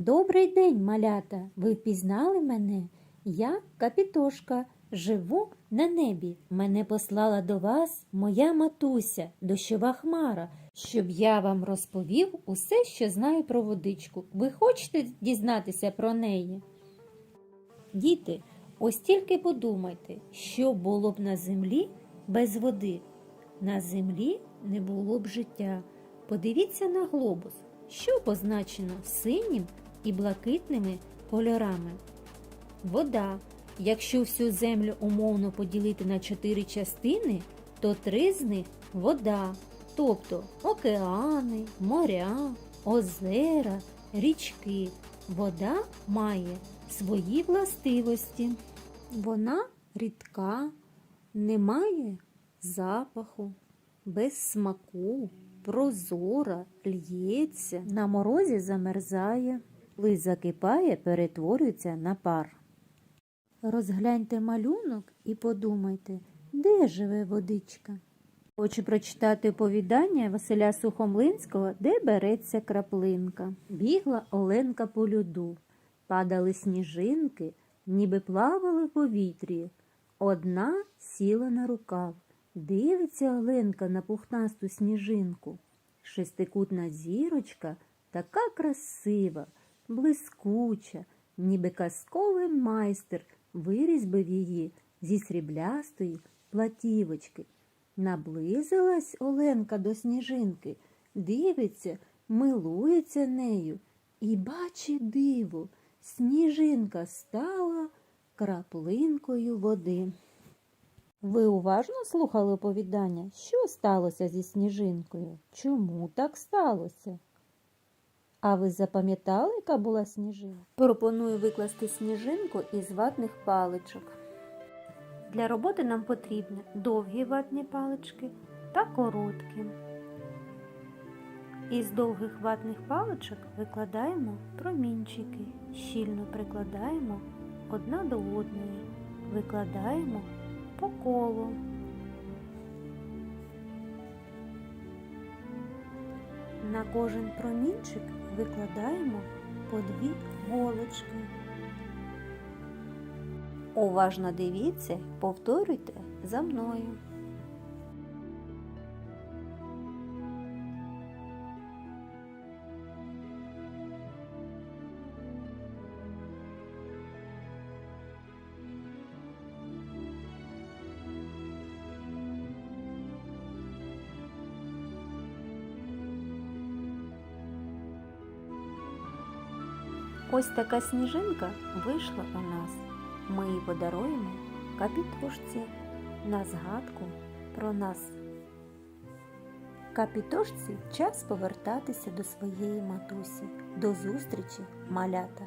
Добрий день, малята! Ви впізнали мене? Я Капітошка, живу на небі. Мене послала до вас моя матуся, дощова хмара, щоб я вам розповів усе, що знаю про водичку. Ви хочете дізнатися про неї? Діти, ось тільки подумайте, що було б на землі без води. На землі не було б життя. Подивіться на глобус, що позначено синім і блакитними кольорами. Вода. Якщо всю землю умовно поділити на чотири частини, то три з них вода, тобто океани, моря, озера, річки. Вода має свої властивості. Вона рідка, не має запаху, без смаку, прозора, л'ється, на морозі замерзає, коли закипає, перетворюється на пар. Розгляньте малюнок і подумайте, де живе водичка. Хочу прочитати оповідання Василя Сухомлинського, де береться краплинка. Бігла Оленка по льоду, падали сніжинки, ніби плавали в повітрі. Одна сіла на рукав. Дивиться Оленка на пухнасту сніжинку. Шестикутна зірочка така красива, блискуча, ніби казковий майстер вирізбив її зі сріблястої платівочки. Наблизилась Оленка до сніжинки, дивиться, милується нею і бачить диво. Сніжинка стала краплинкою води. Ви уважно слухали оповідання, що сталося зі сніжинкою? Чому так сталося? А ви запам'ятали, яка була сніжинка? Пропоную викласти сніжинку із ватних паличок. Для роботи нам потрібні довгі ватні палички та короткі. Із довгих ватних паличок викладаємо промінчики, щільно прикладаємо одна до одної, викладаємо по колу. На кожен промінчик викладаємо по дві голочки. Уважно дивіться, повторюйте за мною. Ось така сніжинка вийшла у нас. Ми її подаруємо капітошці на згадку про нас. Капітошці час повертатися до своєї матусі. До зустрічі, малята!